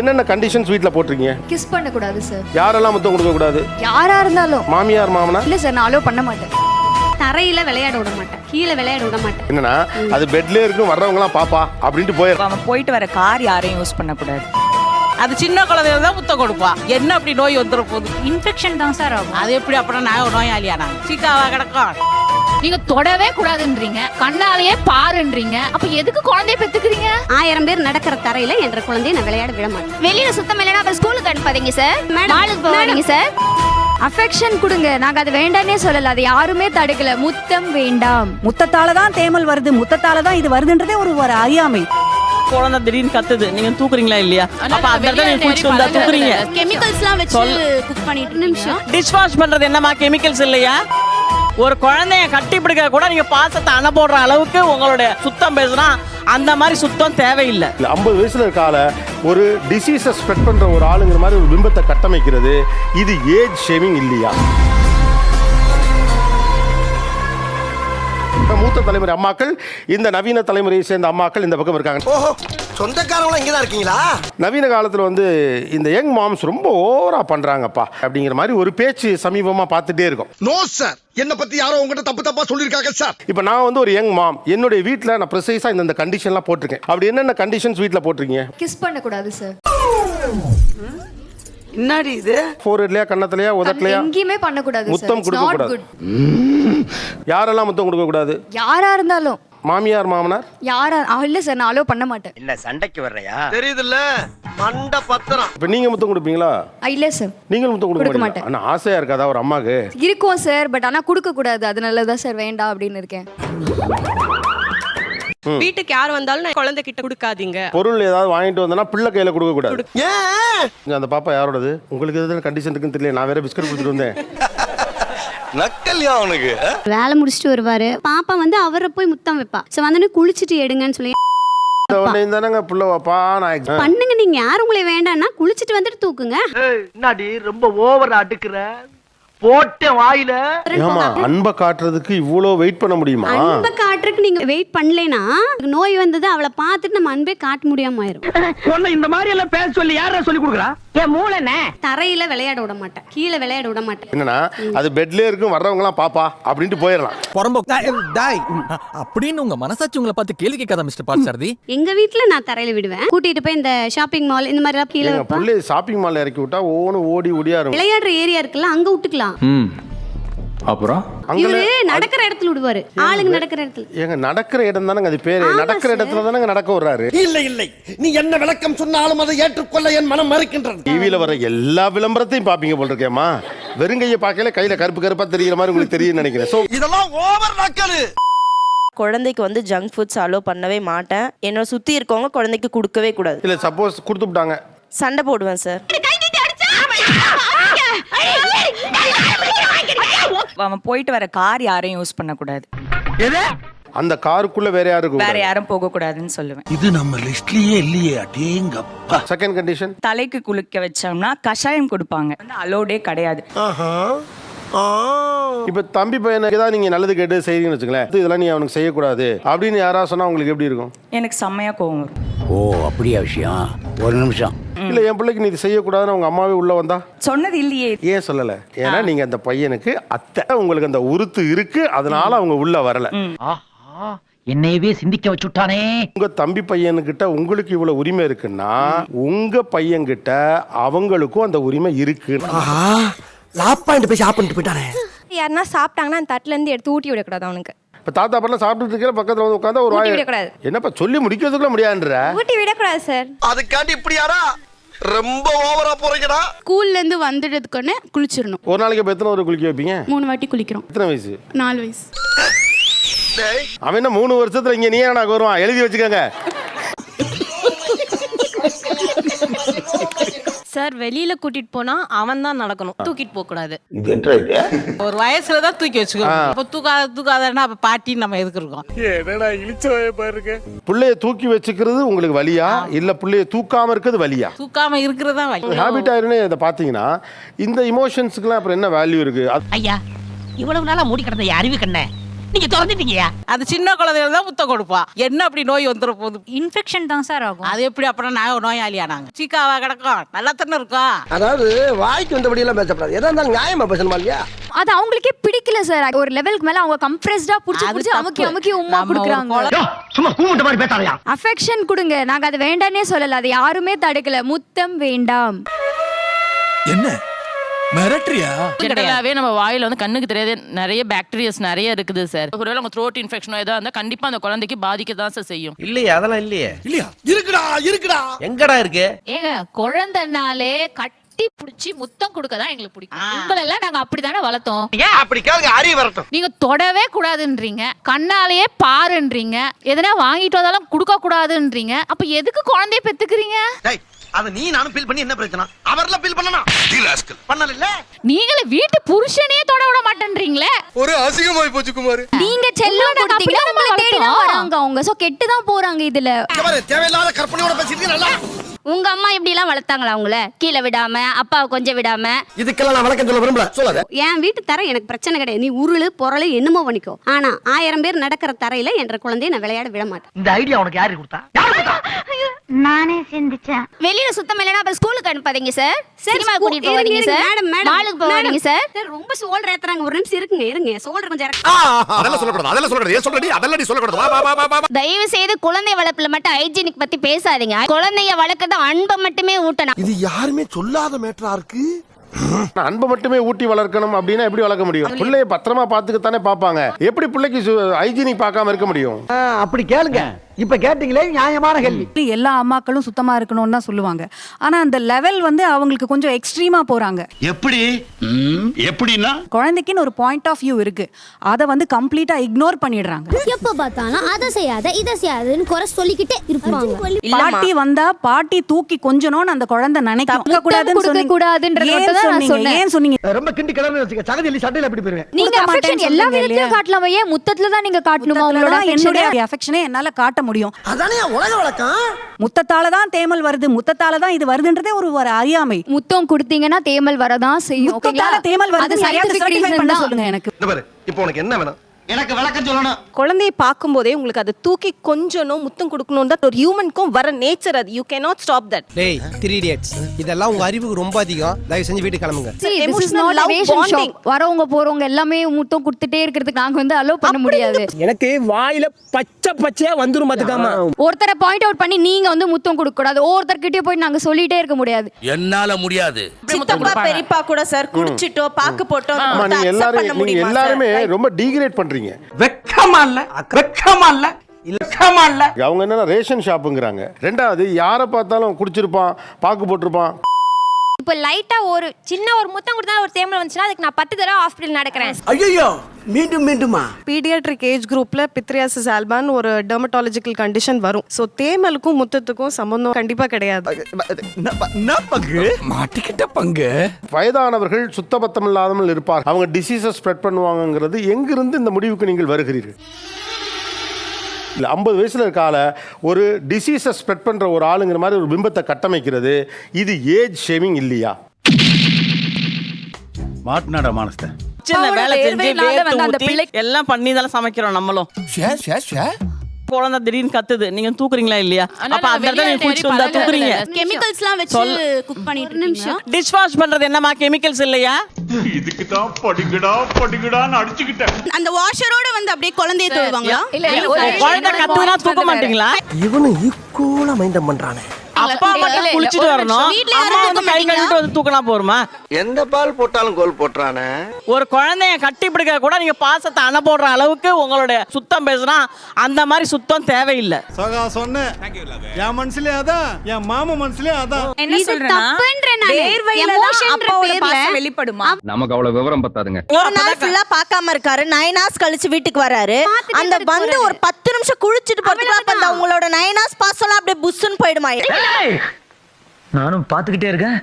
என்னென்ன கண்டிஷன்ஸ் வீட்டில் போட்டிருக்கீங்க? கிஸ் பண்ணக்கூடாது சார் யாரெல்லாம் முத்தம் கொடுக்க கூடாது யாரா இருந்தாலும். மாமியார் மாமனா? இல்ல சார் நான் அலோவ் பண்ண மாட்டேன். தரையில விளையாட விட மாட்டேன். கீழே விளையாட விட மாட்டேன். என்னன்னா அது பெட்லேயே இருக்கும் வர்றவங்களாம் பாப்பா அப்படின்ட்டு போயிடும் அவன் போயிட்டு வர கார் யாரையும் யூஸ் பண்ணக்கூடாது. அது சின்ன குழந்தைய தான் முத்தம் கொடுப்பா. என்ன அப்படி நோய் வந்துட போகுது? இன்ஃபெக்ஷன் தான் சார் ஆகும். அது எப்படி அப்புறம் நான் நோயாளியா நான்? சீக்காவா கிடக்கும் நீங்க தொடவே கூடாதுன்றீங்க. கண்ணாலேயே பாருன்றீங்க. அப்ப எதுக்கு குழந்தைய பெத்துக்கிறீங்க? ஆயிரம் பேர் நடக்கிற தரையில என்ற குழந்தைய நான் விளையாட விட மாட்டேன். வெளியில சுத்தம் இல்லைன்னா அப்ப ஸ்கூலுக்கு அனுப்பாதீங்க சார். மாலுக்கு போவாதீங்க சார். அஃபெக்ஷன் கொடுங்க. நாங்க அது வேண்டானே சொல்லல. அது யாருமே தடுக்கல. முத்தம் வேண்டாம். முத்தத்தால தான் தேமல் வருது. முத்தத்தால தான் இது வருதுன்றதே ஒரு ஒரு அறியாமை. குழந்தை திடீர்னு கத்துது. நீங்க தூக்குறீங்களா இல்லையா? அப்ப அந்த இடத்துல நீங்க குளிச்சு வந்தா தூக்குறீங்க. கெமிக்கல்ஸ்லாம் வச்சு குக் பண்ணிட்டு நிமிஷம். டிஷ் வாஷ் பண்றது என்னமா கெமிக்கல்ஸ் இல்லையா? ஒரு குழந்தைய கட்டி பிடிக்க கூட நீங்க பாசத்தை அனுப்புற அளவுக்கு உங்களுடைய சுத்தம் பேசுனா அந்த மாதிரி சுத்தம் தேவையில்லை. இல்லை ஐம்பது வயசுல இருக்கால ஒரு டிசீஸை ஸ்ப்ரெட் பண்ற ஒரு ஆளுங்கிற மாதிரி ஒரு பிம்பத்தை கட்டமைக்கிறது. இது ஏஜ் ஷேவிங் இல்லையா? தலைமுறை அம்மாக்கள் இந்த நவீன தலைமுறையை சேர்ந்த அம்மாக்கள் இந்த பக்கம் இருக்காங்க. ஓஹோ சொந்தக்காரவங்க இங்கதான் இருக்கீங்களா? நவீன காலத்தில் வந்து இந்த யங் மாம்ஸ் ரொம்ப ஓவரா பண்றாங்கப்பா அப்படிங்கிற மாதிரி ஒரு பேச்சு சமீபமா பார்த்துட்டே இருக்கும். நோ சார் என்ன பத்தி யாரோ உங்ககிட்ட தப்பு தப்பா சொல்லிருக்காங்க சார் இப்போ நான் வந்து ஒரு யங் மாம் என்னுடைய வீட்டில் நான் ப்ரிசைஸாக இந்த கண்டிஷன்லாம் போட்டிருக்கேன். அப்படி என்னென்ன கண்டிஷன்ஸ் வீட்டில் போட்டிருக்கீங்க? கிஸ் பண்ணக்கூடாது சார் என்னடி இது? ஃபோர்ஹெட்லையா கன்னத்துலையா உதட்டலையா? எங்கேயுமே பண்ணக்கூடாது முத்தம் கொடுக்க கூடாது. குட் யாரெல்லாம் முத்தம் கொடுக்க கூடாது? யாரா இருந்தாலும். மாமியார் மாமனார்? யாரா ஆ, இல்ல சார் நான் அலோவ் பண்ண மாட்டேன். என்ன சண்டைக்கு வர்றையா? தெரியுதுல்ல? மண்ட பத்திரம். இப்போ நீங்க முத்தம் கொடுப்பீங்களா? இல்ல சார் நீங்களும் முத்தம் கொடுக்க மாட்டேன். ஆனால் ஆசையா இருக்காதா ஒரு அம்மாக்கு. இருக்கும் சார் பட் ஆனா கொடுக்க கூடாது அதனால தான் சார் வேண்டாம் அப்படின்னு இருக்கேன். வீட்டுக்கு யார் வந்தாலும் நான் குழந்தை கிட்ட கொடுக்காதீங்க. பொருள் ஏதாவது வாங்கிட்டு வந்தனா பிள்ளை கையில கொடுக்க கூடாது. ஏன்? அந்த பாப்பா யாரோடது? உங்களுக்கு எதுவும் கண்டிஷன் இருக்குன்னு தெரியல. நான் வேற பிஸ்கட் கொடுத்துட்டு வந்தேன். நக்கல்யா அவனுக்கு? வேலை முடிச்சுட்டு வருவாரு. பாப்பா வந்து அவரை போய் முத்தம் வைப்பா. சோ வந்தோடனே குளிச்சுட்டு எடுங்கன்னு சொல்லி தானங்க பிள்ளை வாப்பா? நான் பண்ணுங்க. நீங்க யார் உங்களை வேண்டாம்னா குளிச்சுட்டு வந்துட்டு தூக்குங்க. என்னடி? ரொம்ப ஓவரா அடுக்குற? போட்ட வாயில ஏமா அன்பை காட்டுறதுக்கு இவ்வளோ வெயிட் பண்ண முடியுமா? அன்பை காட்டுறதுக்கு நீங்க வெயிட் பண்ணலைன்னா நோய் வந்தது அவளை பார்த்துட்டு நம்ம அன்பே காட்ட முடியாம ஆயிரும். உன்னை இந்த மாதிரி எல்லாம் பேச சொல்லி யாரா சொல்லி கொடுக்குறா? என் மூளைனே தரையில விளையாட விட மாட்டேன். கீழே விளையாட விட மாட்டேன். என்னன்னா அது பெட்லயே இருக்கும் வர்றவங்களாம் பாப்பா அப்படின்ட்டு போயிடலாம். அப்படின்னு உங்க மனசாட்சி உங்களை பார்த்து கேள்வி கேட்காத மிஸ்டர் பார்சாரதி எங்க வீட்ல நான் தரையில விடுவேன். கூட்டிட்டு போய் இந்த ஷாப்பிங் மால் இந்த மாதிரி எல்லாம் கீழே பிள்ளைய ஷாப்பிங் மால்ல இறக்கி விட்டா ஓன்னு ஓடி ஓடியாரும். விளையாடுற ஏரியா இருக்குல்ல அங்க விட்டுக்கலாம். ம். அப்புறம்? இவரு நடக்கிற இடத்துல விடுவாரு. ஆளுங்க நடக்கிற இடத்துல. ஏங்க நடக்கிற இடம் தானங்க அது பேரு. நடக்கிற. இடத்துல தானங்க நடக்க வர்றாரு இல்லை இல்லை. நீ என்ன விளக்கம் சொன்னாலும் அதை ஏற்றுக்கொள்ள என் மனம் மறுக்கின்றது. டிவியில வர எல்லா விளம்பரத்தையும் பாப்பீங்க போல் இருக்கேம்மா வெறுங்கையை பார்க்கல கையில கருப்பு கருப்பா தெரியுற மாதிரி உங்களுக்கு தெரியும் நினைக்கிறேன். சோ இதெல்லாம் ஓவர் நக்கலு. குழந்தைக்கு வந்து ஜங்க் ஃபுட்ஸ் அலோ பண்ணவே மாட்டேன். என்னை சுத்தி இருக்கவங்க குழந்தைக்கு கொடுக்கவே கூடாது. இல்ல சப்போஸ் கொடுத்து விட்டாங்க. சண்டை போடுவேன் சார். அவன் போயிட்டு வர கார் யாரையும் யூஸ் பண்ணக்கூடாது. அந்த காருக்குள்ள வேற யாரு வேற யாரும் போக கூடாதுன்னு சொல்லுவேன். இது நம்ம லிஸ்ட்லயே இல்லையே அடேங்கப்பா. செகண்ட் கண்டிஷன் தலைக்கு குளிக்க வச்சோம்னா கஷாயம் கொடுப்பாங்க. வந்து அலோடே கிடையாது. இப்ப தம்பி பையனுக்கு தான் நீங்க நல்லது கேட்டு செய்றீங்கன்னு வச்சுங்களேன் இதெல்லாம் நீ அவனுக்கு செய்யக்கூடாது. அப்படின்னு யாரா சொன்னா உங்களுக்கு எப்படி இருக்கும்? எனக்கு செம்மையா கோவம் வரும். ஓ அப்படியா விஷயம்? ஒரு நிமிஷம். இல்ல என் பிள்ளைக்கு நீ இது செய்யக்கூடாதுன்னு அவங்க அம்மாவே உள்ள வந்தா? சொன்னது இல்லையே. ஏன் சொல்லல? ஏன்னா நீங்க அந்த பையனுக்கு அத்தை. உங்களுக்கு அந்த உருத்து இருக்கு அதனால அவங்க உள்ள வரல. என்னையவே சிந்திக்க வச்சுட்டானே. உங்க தம்பி பையனுக்கிட்ட உங்களுக்கு இவ்வளவு உரிமை இருக்குன்னா உங்க பையன்கிட்ட அவங்களுக்கும் அந்த உரிமை இருக்கு லாப்பாண்டு போய் சாப்பிட்டு போயிட்டானே. யாருன்னா சாப்பிட்டாங்கன்னா அந்த தட்டுல இருந்து எடுத்து ஊட்டி விடக்கூடாது அவனுக்கு. இப்ப தாத்தா பண்ண சாப்பிட்டுட்டு இருக்கிற பக்கத்துல வந்து உட்காந்தா ஒரு வாய் விடக்கூடாது. என்னப்பா சொல்லி முடிக்கிறதுக்குள்ள முடியாதுன்ற? ஊட்டி விடக்கூடாது சார். அதுக்காண்டி இப்படியாடா? ரொம்ப ஓவரா போறீங்கடா. ஸ்கூல்ல இருந்து வந்துடுறதுக்குன்னு குளிச்சிடணும். ஒரு நாளைக்கு இப்ப எத்தனை ஒரு குளிக்க வைப்பீங்க? மூணு வாட்டி குளிக்கிறோம். எத்தனை வயசு? நாலு வயசு. அவன் என்ன மூணு வருஷத்துல இங்க நீ என்ன வருவான் எழுதி வச்சுக்கோங்க. சார் வெளியில கூட்டிட்டு போனா அவன் தான் நடக்கணும். தூக்கிட்டு போக கூடாது. இது என்ன இது ஒரு வயசுல தான் தூக்கி வச்சுக்கோ அப்ப தூக்காத தூக்காதன்னா அப்ப பாட்டி நம்ம எதுக்கு இருக்கோம்? பிள்ளைய தூக்கி வச்சுக்கிறது உங்களுக்கு வலியா இல்ல பிள்ளைய தூக்காம இருக்கிறது வலியா தூக்காம இருக்கிறதா வழி. ஹாபிட் ஆயிருன்னு இதை பார்த்தீங்கன்னா இந்த இமோஷன்ஸுக்குலாம் அப்புறம் என்ன வேல்யூ இருக்கு? அது ஐயா இவ்வளவு நாளா மூடி கிடந்த அறிவு கண்ண. நீங்க திறந்துட்டீங்க. அது சின்ன குழந்தைகள் தான் முத்தம் கொடுப்பா. என்ன அப்படி நோய் வந்துட போகுது இன்ஃபெக்ஷன் தான் சார் ஆகும். அது எப்படி அப்புறம் நான் நோயாளியா நாங்க சீக்காவா கிடக்கும்? நல்லா தானே இருக்கோம். அதாவது வாய்க்கு வந்தபடி எல்லாம் பேசப்படாது. எதா இருந்தாலும் நியாயமா பேசணுமா இல்லையா? அது அவங்களுக்கே பிடிக்கல சார். ஒரு லெவலுக்கு மேல அவங்க கம்ப்ரெஸ்டா புடிச்சு புடிச்சு. அமுக்கி அமுக்கி ஒரு குடுக்குறாங்க. சும்மா கூமுட்ட மாதிரி பேசாதயா? அஃபெக்ஷன் கொடுங்க. நாங்க அது வேண்டானே சொல்லல. அது யாருமே தடுக்கல. முத்தம் வேண்டாம். என்ன? மிரட்டுறியா? ஜென்ரலாகவே நம்ம வாயில வந்து கண்ணுக்கு தெரியாத. நிறைய பாக்டீரியாஸ் நிறைய இருக்குது சார் ஒருவேளை உங்க த்ரோட் இன்ஃபெக்ஷனோ ஏதோ இருந்தால் கண்டிப்பா அந்த குழந்தைக்கு பாதிக்க தான் சார் செய்யும். இல்லையே அதெல்லாம் இல்லையே. இல்லையா? இருக்குடா இருக்குடா. எங்கடா இருக்கு? ஏங்க குழந்தைனாலே கட்டி புடிச்சு முத்தம் கொடுக்க தான் எங்களுக்கு பிடிக்கும். உங்களெல்லாம் நாங்க அப்படிதானே வளர்த்தோம்? ஏன் அப்படி கேளுங்க அறிவு வரட்டும். நீங்க தொடவே கூடாதுன்றீங்க. கண்ணாலேயே பாருன்றீங்க. எதனா வாங்கிட்டு வந்தாலும் கொடுக்க கூடாதுன்றீங்க அப்ப எதுக்கு குழந்தைய பெத்துக்கிறீங்க? டேய் அத நீ நானும் ஃபீல் பண்ணி என்ன பிரச்சனை? அவர்லாம் ஃபீல் பண்ணனா? பண்ணல. இல்ல நீங்களே வீட்டு புருஷனையே தொட விட மாட்டேன்றீங்களே? ஒரு அசிங்கமாய் போச்சு குமார். நீங்க செல்லம் அப்படிதான் உங்களை தேடி தான் வளர்த்தோம். வராங்க அவங்க. சோ கெட்டு தான் போறாங்க இதுல. தேவையில்லாத கற்பனையோட பேசிட்டு நல்லா. உங்க அம்மா இப்படி எல்லாம் வளர்த்தாங்களா அவங்கள கீழே விடாம அப்பாவை கொஞ்சம் விடாம? இதுக்கெல்லாம் நான் விளக்கம் சொல்ல விரும்பல. சொல்லாத. என் வீட்டு தர எனக்கு பிரச்சனை கிடையாது. நீ உருளு பொருள் என்னமோ பண்ணிக்கோ. ஆனா ஆயிரம் பேர் நடக்கிற தரையில என்ற குழந்தைய நான் விளையாட விட மாட்டேன். இந்த ஐடியா உனக்கு யாரு கொடுத்தா? நானே சிந்திச்சேன். வெளியில சுத்தம் இல்லைன்னா அப்புறம் ஸ்கூலுக்கு அனுப்பாதீங்க சார் சினிமா கூட்டிட்டு போவீங்க சார் மேடம், மேடம், மாலுக்கு போவீங்க மேடம். சார் ரொம்ப சோல்டர் ஏத்துறாங்க. ஒரு நிமிஷம் இருக்குங்க இருங்க. சோல்டர் கொஞ்சம் இறக்கு. அதெல்லாம் சொல்லக்கூடாது அதெல்லாம் சொல்லக்கூடாது. ஏன் சொல்றடி? அதெல்லாம் சொல்லக்கூடாது. வா வா வா வா வா தயவு செய்து குழந்தை வளர்ப்புல மட்டும் ஹைஜீனிக் பத்தி பேசாதீங்க. குழந்தைய வளர்க்கறது அன்பை மட்டுமே ஊட்டணும். இது யாருமே சொல்லாத மேட்டரா இருக்கு? அன்பை மட்டுமே ஊட்டி வளர்க்கணும் அப்படின்னா எப்படி வளர்க்க முடியும்? பிள்ளைய பத்திரமா பார்த்துக்கத்தானே பார்ப்பாங்க. எப்படி பிள்ளைக்கு ஹைஜீனிக் பார்க்காம இருக்க முடியும்? அப்படி கேளுங்க. இப்ப கேட்டீங்களே நியாயமான கேள்வி. எல்லா அம்மாக்களும் சுத்தமா இருக்கணும்னு தான் சொல்லுவாங்க. ஆனா அந்த லெவல் வந்து அவங்களுக்கு கொஞ்சம் எக்ஸ்ட்ரீமா போறாங்க. எப்படி? எப்படின்னா? குழந்தைக்குன்னு ஒரு பாயிண்ட் ஆஃப் வியூ இருக்கு. அதை வந்து கம்ப்ளீட்டா இக்னோர் பண்ணிடுறாங்க. எப்ப பார்த்தாலும் அதை செய்யாத இதை செய்யாதுன்னு குறை சொல்லிக்கிட்டே இருப்பாங்க. பாட்டி வந்தா பாட்டி தூக்கி கொஞ்சணும்னு அந்த குழந்தை முத்தம் கூடாதுன்னு சொன்னீங்க. கூடாதுன்றது ஏன் மட்டும் தான் நான் சொன்னீங்க? சொன்னேன். ஏன் சொன்னீங்க ரொம்ப கிண்டி கிளம்பி வச்சுக்க சகதி சட்டையில எப்படி போயிருவேன் நீங்க கொடுக்க அஃபெக்ஷன் மாட்டேன்னு எல்லா சொல்றீங்க விதத்திலயும் இல்லையா? காட்டலாமா ஏன் முத்தத்துல தான் நீங்க காட்டணுமா உங்களோட முத்தத்தால தான் affection-அ? என்னுடைய அஃபெக்ஷனே என்னால காட்ட முடியும் அதானே உலக வழக்கம் முத்தத்தால தான் தேமல் வருது முத்தத்தால தான் இது வருதுன்றதே ஒரு ஒரு அறியாமை முத்தம் கொடுத்தீங்கன்னா தேமல் வரதான் செய்யும் முத்தத்தால? தேமல் வருது சரியா பண்ண. சொல்லுங்க எனக்கு இந்த பாரு இப்போ உனக்கு என்ன வேணும் எனக்கு விளக்கம் சொல்லணும். குழந்தையை பார்க்கும்போதே உங்களுக்கு அது தூக்கி கொஞ்சணும் முத்தம் கொடுக்கணும் தான் ஒரு ஹியூமனுக்கும் வர நேச்சர் அது. யூ கேனாட் ஸ்டாப் தட் டேய் த்ரீ இடியட்ஸ் இதெல்லாம் உங்க அறிவுக்கு ரொம்ப அதிகம். தயவு செஞ்சு வீட்டுக்கு கிளம்புங்க. வரவங்க போறவங்க எல்லாமே முத்தம் கொடுத்துட்டே இருக்கிறதுக்கு நாங்க வந்து அலோ பண்ண முடியாது. எனக்கு வாயில பச்சை பச்சையா வந்துரும் பாத்துக்காம ஒருத்தரை பாயிண்ட் அவுட் பண்ணி நீங்க வந்து முத்தம் கொடுக்க கூடாது ஒவ்வொருத்தர்கிட்டயே போய் நாங்க சொல்லிட்டே இருக்க முடியாது. என்னால முடியாது. சித்தப்பா பெரியப்பா கூட சார் குடிச்சிட்டோ பாக்கு போட்டோ எல்லாரும் எல்லாருமே ரொம்ப டீகிரேட் பண்றீங்க. வெக்கமா இல்ல வெக்கமா இல்ல வெக்கமா இல்ல. அவங்க என்னன்னா ரேஷன் ஷாப்புங்கிறாங்க. ரெண்டாவது யாரை பார்த்தாலும் குடிச்சிருப்பான் பாக்கு போட்டிருப்பான். இப்போ லைட்டா ஒரு சின்ன ஒரு முத்தம் கொடுத்தா ஒரு தேமல் வந்துச்சுன்னா அதுக்கு நான் பத்து தடவை ஹாஸ்பிட்டல் நடக்கிறேன். ஐயோ மீண்டும் மீண்டுமா? பீடியாட்ரிக் ஏஜ் குரூப்ல பித்ரியாசிஸ் ஆல்பான்னு ஒரு டெர்மட்டாலஜிக்கல் கண்டிஷன் வரும். ஸோ தேமலுக்கும் முத்தத்துக்கும் சம்பந்தம் கண்டிப்பா கிடையாது. பங்கு? மாட்டிக்கிட்ட பங்கு. வயதானவர்கள் சுத்தபத்தம் இல்லாமல் இருப்பார் அவங்க டிசீஸை ஸ்ப்ரெட் பண்ணுவாங்கங்கிறது எங்கிருந்து இந்த முடிவுக்கு நீங்கள் வருகிறீர்கள்? இல்லை ஐம்பது வயசில் இருக்கால ஒரு டிசீஸை ஸ்ப்ரெட் பண்ணுற ஒரு ஆளுங்கிற மாதிரி ஒரு பிம்பத்தை கட்டமைக்கிறது. இது ஏஜ் ஷேமிங் இல்லையா? மாட்டினாடா மானஸ்த சின்ன வேலை செஞ்சு எல்லாம் பண்ணி தானே சமைக்கிறோம் நம்மளும். குழந்தை திடீர்னு கத்துது. நீங்க தூக்குறீங்களா இல்லையா? அப்ப அந்த இடத்துல நீங்க குளிச்சுட்டு வந்தா தூக்குறீங்க. கெமிக்கல்ஸ்லாம் வச்சு சொல்லு. குக் பண்ணிட்டு நிமிஷம். டிஷ் வாஷ் பண்றது என்னமா கெமிக்கல்ஸ் இல்லையா? அந்த வாஷரோட வந்து அப்படியே குழந்தைய தொழுவாங்களா இல்ல குழந்தை கத்துனா தூக்க மாட்டீங்களா? இவனும் ஈக்குவலா மைண்டம் பண்றானே. அப்பா மட்டும் குளிச்சுட்டு வரணும். வீட்ல அம்மா வந்து கை? கழுவிட்டு வந்து தூக்கினா போருமா? எந்த பால் போட்டாலும் கோல் போட்டுறானே? ஒரு குழந்தைய கட்டி பிடிக்க கூட நீங்க பாசத்தை அணை போடுற அளவுக்கு உங்களுடைய சுத்தம் பேசுனா அந்த மாதிரி சுத்தம் தேவையில்லை. சகா சொன்ன என் மனசுலயே அதான் என் மாமா மனசுலயே அதான். என்ன சொல்றேன்னா. வேர்வையில தான் அப்பாவோட பாசம் வெளிப்படுமா? நமக்கு அவ்வளவு விவரம் பத்தாதுங்க. ஒரு நாள் ஃபுல்லா பார்க்காம இருக்காரு. நைன் ஹார்ஸ் கழிச்சு வீட்டுக்கு வராரு. அந்த வந்து ஒரு பத்து நிமிஷம் குளிச்சுட்டு போறதுக்கு அப்ப அந்த உங்களோட நைன் ஹார்ஸ் பாசம் அப்படியே புஷ்ஷுன்னு போயிடுமா? நானும் பாத்துக்கிட்டே இருக்கேன்.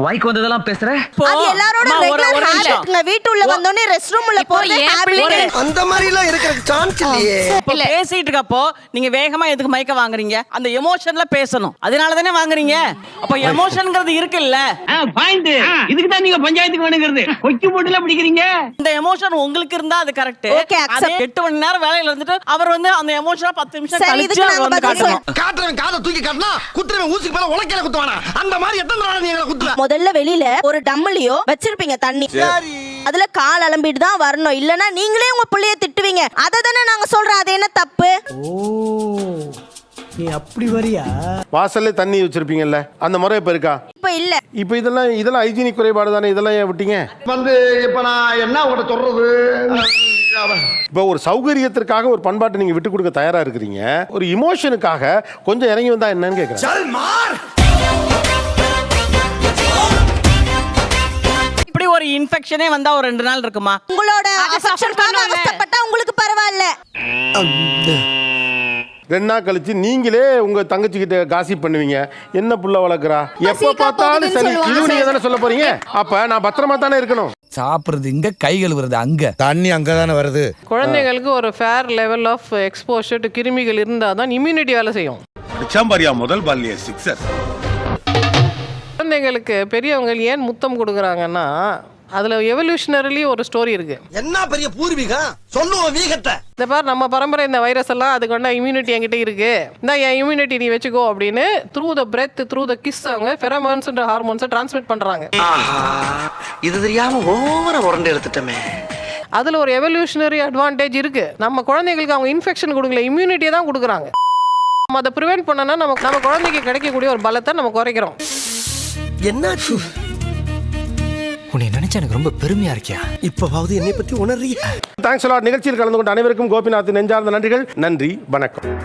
வாய்க்கு வந்ததெல்லாம் பேசுற? அம்மா, ஒரு- ஒரு நிமிஷம். வீட்டுள்ள வந்தோடனே ரெஸ்ட் ரூம்ல பிள்ளைங்க- அந்த மாதிரி எல்லாம் இருக்கிறதுக்கு சான்ஸ் இல்லையே. இப்போ பேசிட்டு இருக்கப்போ நீங்க வேகமா எதுக்கு மயக்க வாங்குறீங்க? அந்த எமோஷன்ல பேசணும். அதனால தானே வாங்குறீங்க? அப்ப எமோஷன்ங்கிறது இருக்குல்ல. பாயிண்ட் இதுக்கு தான் நீங்க பஞ்சாயத்துக்கு வேணுங்கிறது. கொக்கி போட்டுல பிடிக்கிறீங்க? இந்த எமோஷன் உங்களுக்கு இருந்தா அது கரெக்ட். எட்டு மணி நேரம் வேலையில இருந்துட்டு அவர் வந்து அந்த எமோஷனா பத்து நிமிஷம் கழிச்சு வந்து காட்டுறவன் காதை தூக்கி காட்டினா குத்துறவன் ஊசிக்கு மேல உலக்கையில குத்துவானா? அந்த மாதிரி எத்தனை நாள் நீ எங்களை குத்துவ? முதல்ல வெளியில ஒரு டம்மிலையோ வச்சிருப்பீங்க தண்ணி. அதுல கால் அலம்பிட்டு தான் வரணும். இல்லனா நீங்களே உங்க புள்ளைய திட்டுவீங்க. அதை தானே நாங்க சொல்றோம். அது என்ன தப்பு? நீ அப்படி வரியா? வாசல்ல தண்ணி வச்சிருப்பீங்கல்ல. அந்த முறை இப்போ இருக்கா? இப்ப இல்ல. இப்போ இதெல்லாம் இதெல்லாம் ஹைஜீனிக் குறைபாடு தானே. இதெல்லாம் ஏன் விட்டீங்க? வந்து இப்ப நான் என்ன உங்கள்ட்ட சொல்றது? இப்போ ஒரு சௌகரியத்திற்காக ஒரு பண்பாட்டை நீங்க விட்டு கொடுக்க தயாரா இருக்கிறீங்க. ஒரு இமோஷனுக்காக கொஞ்சம் இறங்கி வந்தா என்னன்னு கேட்குறேன் ஒரு இன்ஃபெக்ஷனே வந்தா ஒரு ரெண்டு நாள் இருக்குமா? உங்களோட அஃபெக்ஷனுக்காக அவஸ்தைப்பட்டா உங்களுக்கு பரவாயில்ல. ரெண்டு நாள் கழிச்சு நீங்களே உங்க தங்கச்சி கிட்ட காசி பண்ணுவீங்க. என்ன புள்ள வளர்க்குறா? எப்ப பார்த்தாலும் சரி. இதுவும் நீங்க தானே சொல்ல போறீங்க? அப்ப நான் பத்திரமா தானே இருக்கணும்? சாப்பிடுறது இங்க கை கழுவுறது அங்க. தண்ணி அங்கதானே வருது. குழந்தைங்களுக்கு ஒரு fair level of exposure to கிருமிகள் இருந்தால் தான் இம்யூனிட்டி வேலை செய்யும். சாம்பாரியா முதல் பால்லிய சிக்ஸர் குழந்தைங்களுக்கு பெரியவங்க ஏன் முத்தம் கொடுக்குறாங்கன்னா அதுல எவல்யூஷனரிலி ஒரு ஸ்டோரி இருக்கு. என்ன பெரிய பூர்வீகம்? சொல்லுவோம் வீகத்தை. இந்த பார் நம்ம பரம்பரை இந்த வைரஸ் எல்லாம் அதுக்கு வேணா இம்யூனிட்டி என்கிட்ட இருக்கு. இந்த என் இம்யூனிட்டி நீ வச்சுக்கோ அப்படின்னு through the breath through the kiss அவங்க ஃபெரமான்ஸ்ன்ற ஹார்மோன்ஸை டிரான்ஸ்மிட் பண்றாங்க. இது தெரியாம ஓவர உரண்டு எடுத்துட்டமே. அதுல ஒரு எவல்யூஷனரி அட்வான்டேஜ் இருக்கு. நம்ம குழந்தைங்களுக்கு அவங்க இன்ஃபெக்ஷன் கொடுக்கல இம்யூனிட்டியை தான் கொடுக்குறாங்க. நம்ம அதை ப்ரிவென்ட் பண்ணனா நம்ம நம்ம குழந்தைக்கு கிடைக்கக்கூடிய ஒரு பலத்தை நம்ம குறைக்கிறோம். என்னாச்சு? உன்னை நினைச்சா எனக்கு ரொம்ப பெருமையா இருக்கியா? இப்பவாவது என்னை பத்தி உணர்றீங்க? தேங்க்ஸ் நிகழ்ச்சியில் கலந்து கொண்ட அனைவருக்கும் கோபிநாத் நெஞ்சார்ந்த நன்றிகள். நன்றி. வணக்கம்.